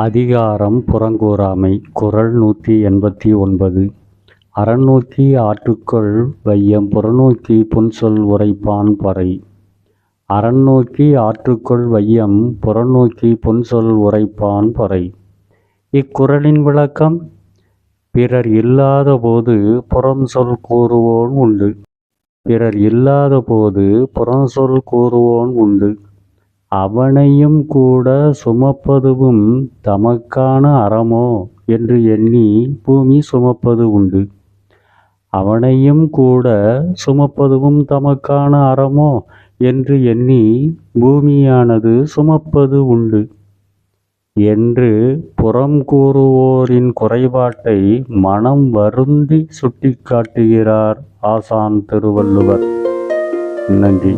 அதிகாரம் புறங்கூறாமை. குறள் நூற்றி எண்பத்தி ஒன்பது. அறநூற்றி ஆற்றுக்கொள் வையம் புறநூற்றி புன்சொல் உரைப்பான் பறை. அறநூற்றி ஆற்றுக்கொள் வையம் புறநூற்றி புன்சொல் உரைப்பான் பறை. இக்குறளின் விளக்கம் பிறர் இல்லாத போது புறம்சொல் கூறுவோன் உண்டு. பிறர் இல்லாத போது புறம் சொல் கூறுவோன் உண்டு. அவனையும் கூட சுமப்பதுவும் தமக்கான அறமோ? என்று எண்ணி பூமி சுமப்பது உண்டு. அவனையும் கூட சுமப்பதுவும் தமக்கான அறமோ? என்று எண்ணி பூமியானது சுமப்பது உண்டு. என்று புறம் கூறுவோரின் குறைபாட்டை மனம் வருந்தி சுட்டிக்காட்டுகிறார் ஆசான் திருவள்ளுவர். நன்றி.